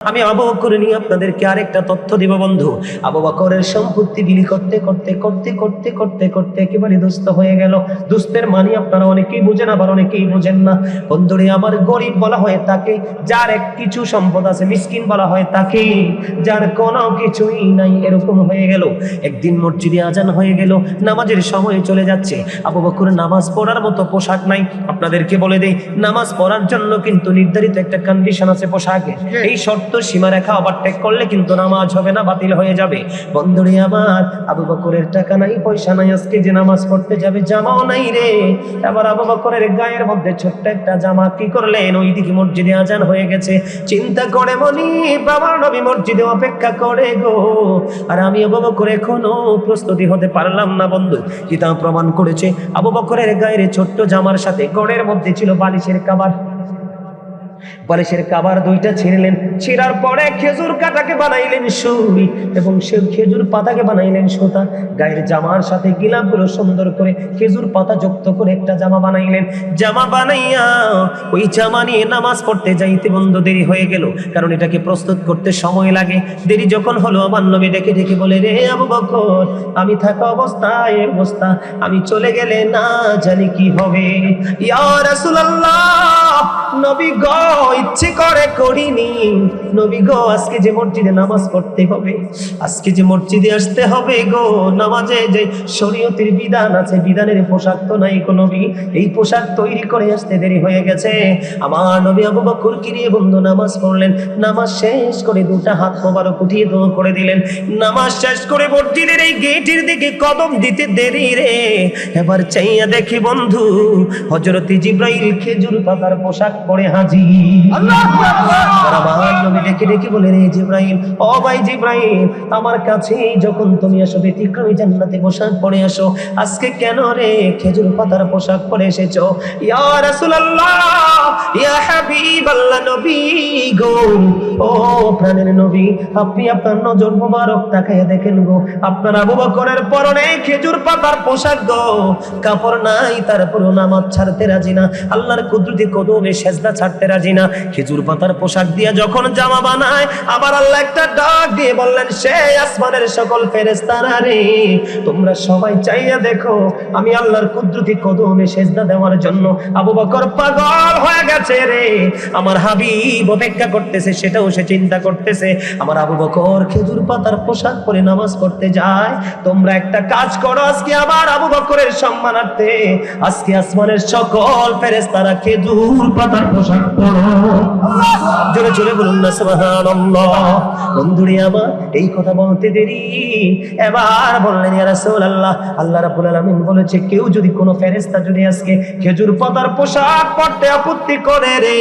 আমি আবু বকর নিয়ে আপনাদেরকে আরেকটা তথ্য দিব বন্ধু। আবু বকরের সম্পত্তি বিলি করতে করতে করতে করতে করতে করতে একেবারে দুস্থ হয়ে গেল। দুস্থের মানি আপনারা অনেকেই বুঝেন আবার অনেকেই বুঝেন না। বন্ধুরে আমার গরিব বলা হয় তাকে যার এক কিছু সম্পদ আছে মিসকিন বলা হয় তাকে যার কোনো কিছুই নাই এরকম হয়ে গেল। একদিন মসজিদে আজান হয়ে গেল নামাজের সময় চলে যাচ্ছে। আবু বকর নামাজ পড়ার মতো পোশাক নাই। আপনাদেরকে বলে দেই নামাজ পড়ার জন্য কিন্তু নির্ধারিত একটা কন্ডিশন আছে পোশাকে এই শর্ত সীমারেখা ওভারটেক করলে কিন্তু নামাজ হবে না, বাতিল হয়ে যাবে। বন্ধুরে আমার, আবু বকরের টাকা নাই, পয়সা নাই, আজকে যে নামাজ পড়তে যাবে, জামাও নাই রে। এবার আবু বকরের গায়ের মধ্যে ছোট্ট একটা জামা কি করলেন? ওইদিকে মসজিদে আজান হয়ে গেছে। চিন্তা করে মনি, বাবার নবী মসজিদে অপেক্ষা করে গো। আর আমি আবু বকর এখনও প্রস্তুতি হতে পারলাম না, বন্ধু। কিতাব প্রমাণ করেছে, আবু বকরের গায়ের ছোট্ট জামার সাথে গড়ের মধ্যে ছিল বালিশের কাবার। বালিশের কাবার দুইটা ছিঁড়লেন। ছিঁড়ার পরে খেজুর কাটাকে বানাইলেন সুরি এবং সে খেজুর পাতাকে বানাইলেন সুতা। গায়ের জামার সাথে গিলাপগুলো সুন্দর করে খেজুর পাতা যুক্ত করে একটা জামা বানাইলেন। জামা বানাইয়া ওই জামা নিয়ে নামাজ পড়তে যাইতে বন্ধ দেরি হয়ে গেল, কারণ এটাকে প্রস্তুত করতে সময় লাগে। দেরি যখন হলো, আমার নবী ডেকে ডেকে বলে, রে আবু বকর, আমি থাকা অবস্থায় এই অবস্থা। আমি চলে গেলে না জানি কি হবে? ইয়া রাসূলুল্লাহ, নবী গো ইচ্ছে করে করিনি। নবী গো, আজকে যে মসজিদে নামাজ পড়তে হবে, আজকে যে মসজিদে আসতে হবে গো, নামাজে যে শরীয়তের বিধান আছে, বিধানের পোশাক তো নাই নবী। এই পোশাক তৈরি করে আসতে দেরি হয়ে গেছে। আমার নবী আবু বকর কিরিয়ে বন্ধু নামাজ পড়লেন? নামাজ শেষ করে দুটা হাত মোবারক উঠিয়ে দোয়া করে দিলেন। নামাজ শেষ করে মসজিদের এই গেটের দিকে কদম দিতে দেরি রে। এবার চাইয়া দেখি বন্ধু হজরতি জিব্রাইল খেজুর পাতার পোশাক পরে হাজি আর আমার নবী খেজুর পাতার পোশাক আপনি আপনার নজর মোবারক তাকাইয়া দেখেন গো। আপনার আবু বকরের পরনে খেজুর পাতার পোশাক গো। কাপড় নাই তারপর নামাজ ছাড়তে রাজি না। আল্লাহর কুদরতি কদমে সেজদা ছাড়তে রাজি না, খেজুর পাতার পোশাক দিয়ে যখন জামা বানায়, আবার আল্লাহ একটা ডাক দিয়ে বললেন সে আসমানের সকল ফেরেস্তারা রে, তোমরা সবাই চাইয়া দেখো, আমি আল্লাহর কুদরতি কদমে সেজদা দেওয়ার জন্য আবু বকর পাগল হয়ে গেছে রে। আমার হাবিব অপেক্ষা করতেছে, সেটাও সে চিন্তা করতেছে। আমার আবু বকর খেজুর পাতার পোশাক পরে নামাজ পড়তে যায়। তোমরা একটা কাজ করো, আজকে আমার আবু বকরের সম্মানার্থে, আজকে আসমানের সকল ফেরেশতারা খেজুর পাতার পোশাক পরো। জোরে জোরে বলুন না বন্ধুরে আমার, এই কথা বলতে দেরি। এবার বললেন, ইয়া রাসূলুল্লাহ, আল্লাহ রাব্বুল আলামিন বলেছে, কেউ যদি কোনো ফেরেশতা যদি আজকে খেজুর পাতার পোশাক পরতে আপত্তি করে রে,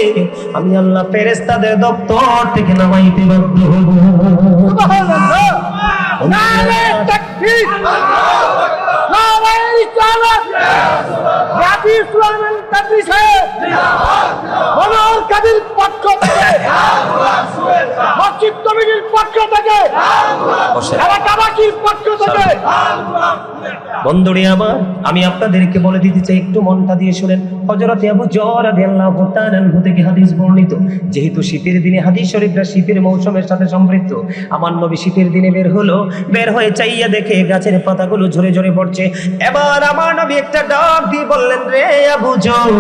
আমি আল্লাহ ফেরেশতাদের দপ্তর থেকে নামাইতে বাধ্য হব। তাকবীর সাহেব মনোহর কাদির পক্ষ থেকে মসজিদ কমিটির পক্ষ থেকে বন্ধুরে আমার, আমি আপনাদেরকে বলে দিতে চাই, একটু মনটা দিয়ে শুনেন। হযরত আবু জর তাআলা আনহু থেকে হাদিস বর্ণিত, যেহেতু শীতের দিনে হাদিস শরীফরা শীতের মৌসুমের সাথে সম্পৃক্ত, আমার নবী শীতের দিনে বের হলো, বের হয়ে চাইয়া দেখে গাছের পাতাগুলো ঝরে ঝরে পড়ছে। এবার আমার নবী একটা ডাক দিয়ে বললেন, রে আবু জর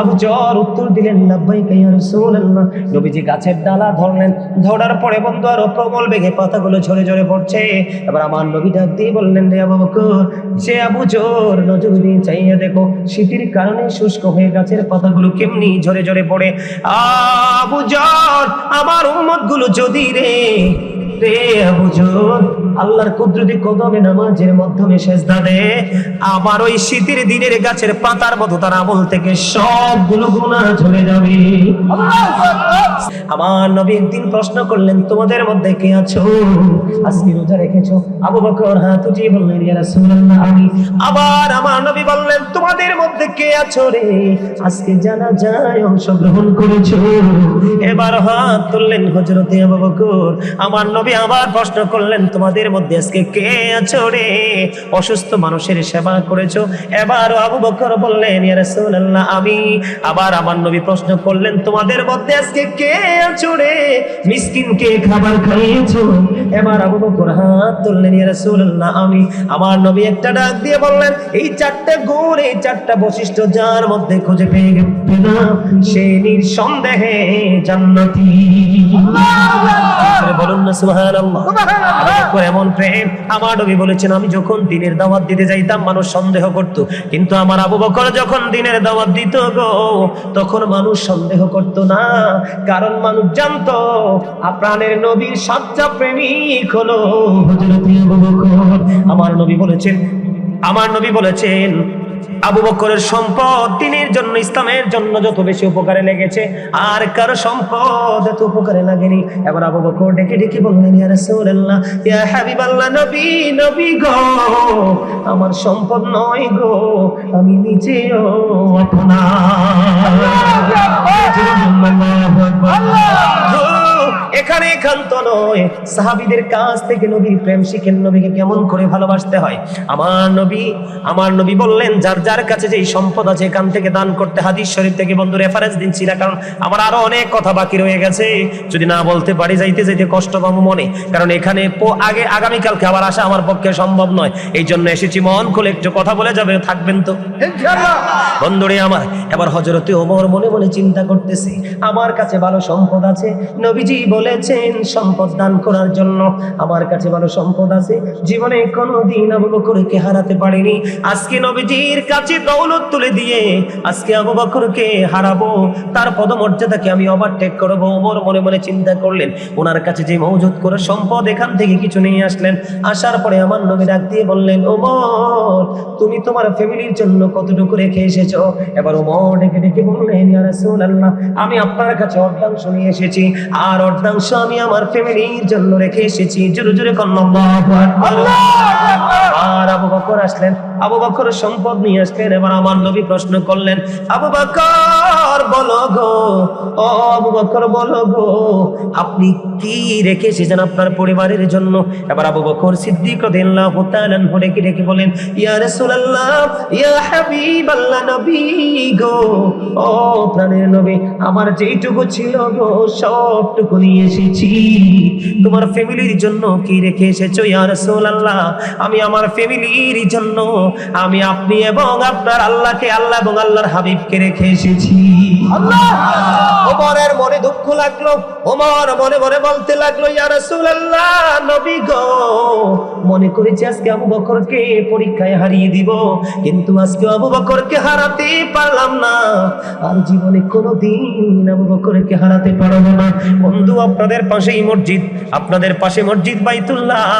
আবু জর উত্তর দিলেন, লাব্বাইকা ইয়া রাসূলুল্লাহ। নবীজি গাছের ডালা ধরলেন। ধরার পরে বন্ধু আরও প্রবল বেগে পাতাগুলো ঝরে ঝরে পড়ছে। এবার আমার নবী ডাক দিয়ে বললেন, রে আবু বকর সে আবু জোর নজর দিয়ে চাইয়া দেখো শীতের কারণে শুষ্ক হয়ে গাছের পাতাগুলো কেমনি ঝরে ঝরে পড়ে। আবু জোর, আমার উম্মতগুলো যদি রে আল্লাহর কুদরতি কদমে নামাজের মাধ্যমে আবার ওই শীতের দিনের গাছের পাতার মতো তার আমল থেকে সবগুলো ঝরে যাবে। আমার নবী একদিন প্রশ্ন করলেন, তোমাদের মধ্যে কে আছো? আজকে রোজা রেখেছো? আবু বকর হাত উঠিয়ে বললেন, ইয়া রাসূলুল্লাহ, আমি। আবার আমার নবী বললেন, তোমাদের মধ্যে কে আছো রে? আজকে জানা যায় অংশগ্রহণ করেছ। এবার হাত তুললেন হযরতে আবু বকর। আমার নবী আবার প্রশ্ন করলেন তোমাদের মধ্যে আজকে কে আছো রে? অসুস্থ মানুষের সেবা করেছ? এবার আবু বকর বললেন ইয়া রাসূলুল্লাহ আমি আবার আমার নবী প্রশ্ন করলেন তোমাদের মধ্যে আজকে কে আছো রে? মিসকিনকে খাবার খাইয়েছো? এবার আবু বকর হাত তুললেন ইয়া রাসূলুল্লাহ আমি আমার নবী একটা ডাক দিয়ে বললেন এই চারটা গুণ এই চারটা বৈশিষ্ট্য যার মধ্যে খুঁজে পেয়ে গেলাম সে নিঃসন্দেহে জান্নাতি। বলুন না এমন প্রেম আমার নবী বলেছেন আমি যখন দিনের দাওয়াত দিতে যাইতাম মানুষ সন্দেহ করত। কিন্তু আমার আবু বকর যখন দিনের দাওয়াত দিত গো তখন মানুষ সন্দেহ করত না। কারণ মানুষ জানতো আপনাদের নবীর সচ্চা প্রেমিক হলো হযরত আবু বকর। আমার নবী বলেছেন আমার নবী বলেছেন আবু বকরের সম্পদ দিনের জন্য ইসলামের জন্য যত বেশি উপকারে লেগেছে আর কারও সম্পদ এত উপকারে লাগেনি। এবার আবু বকর ডেকে ডেকে বললেন ইয়া রাসূলুল্লাহ ইয়া হাবিবাল্লাহ নবী নবী গো আমার সম্পদ নয় গো আমি নিজেও আপনার এখানে একান্ত নয়। সাহাবিদের কাছ থেকে নবীর প্রেম শিখেন নবীকে কেমন করে ভালোবাসতে হয়? আমার নবী আমার নবী বললেন যার যার কাছে যেই সম্পদ আছে এখান থেকে দান করতে হাদিস শরীফ থেকে বন্ধু রেফারেন্স দিচ্ছি না কারণ আমার আরও অনেক কথা বাকি রয়ে গেছে। যদি না বলতে পারি যাইতে যাইতে কষ্ট পাবো মনে। কারণ এখানে আগে আগামীকালকে আবার আসা আমার পক্ষে সম্ভব নয়। এই জন্য এসেছি মন খুলে একটু কথা বলে যাবে থাকবেন তো? বন্ধুরে আমার এবার হজরতে ওমর মনে মনে চিন্তা করতেছে আমার কাছে ভালো সম্পদ আছে নবীজি বলেছেন, সম্পদ দান করার জন্য আমার কাছে ভালো সম্পদ আছে। জীবনে কোনোদিন আবু বকরকে হারাতে পারিনি। আজকে নবীজির কাছে দৌলত তুলে দিয়ে আজকে আবু বকরকে হারাবো। তার পদমর্যাদাকে আমি ওভারটেক করব। ওমর মনে মনে চিন্তা করলেন, ওনার কাছে যে মজুদ করে সম্পদ এখান থেকে কিছু নিয়ে আসলেন। আসার পরে আমার নবী ডাক দিয়ে বললেন, ওমর, তুমি তোমার ফ্যামিলির জন্য কতটুকু রেখে এসেছ? এবার ওমর ডেকে ডেকে বললেন আমি আপনার কাছে অর্ধাংশ নিয়ে এসেছি। আর অর্ধাংশ আমি আমার ফ্যামিলির জন্য রেখে এসেছি। জোরে জোরে আর আবু বকর আসলেন। আবু বকর সম্পদ নিয়ে আসলেন, এবার আমার নবী প্রশ্ন করলেন, আবু বকর, বলো গো, ও আবু বকর, বলো গো, আপনি কি রেখে এসেছেন আপনার পরিবারের জন্য? এবার আবু বকর সিদ্দিক রাদিয়াল্লাহু তাআলা আনহু ডেকে ডেকে বলেন, ইয়া রাসূলুল্লাহ, ইয়া হাবিবাল্লাহ নবী গো, ও প্রাণের নবী, আমার যেইটুকু ছিল গো, সবটুকু নিয়ে এসেছি। তোমার ফ্যামিলির জন্য কি রেখে এসেছ, ইয়া রাসূলুল্লাহ? আমি আমার ফ্যামিলির জন্য, আমি আপনি এবং আপনার আল্লাহকে, আল্লাহ এবং আল্লাহর হাবিবকে রেখে এসেছি। ওমরের মনে দুঃখ লাগল, ওমর মনে মনে বলতে লাগল, ইয়া রাসূলুল্লাহ, নবী গো! মনে করেছি আজকে আবু বকরকে পরীক্ষায় হারিয়ে দিব, কিন্তু আজকে আবু বকরকে হারাতে পারলাম না। আর জীবনে কোনোদিন আবু বকরকে হারাতে পারব না। বন্ধু আপনাদের পাশেই মসজিদ আপনাদের পাশে মসজিদ বাইতুল্লাহ।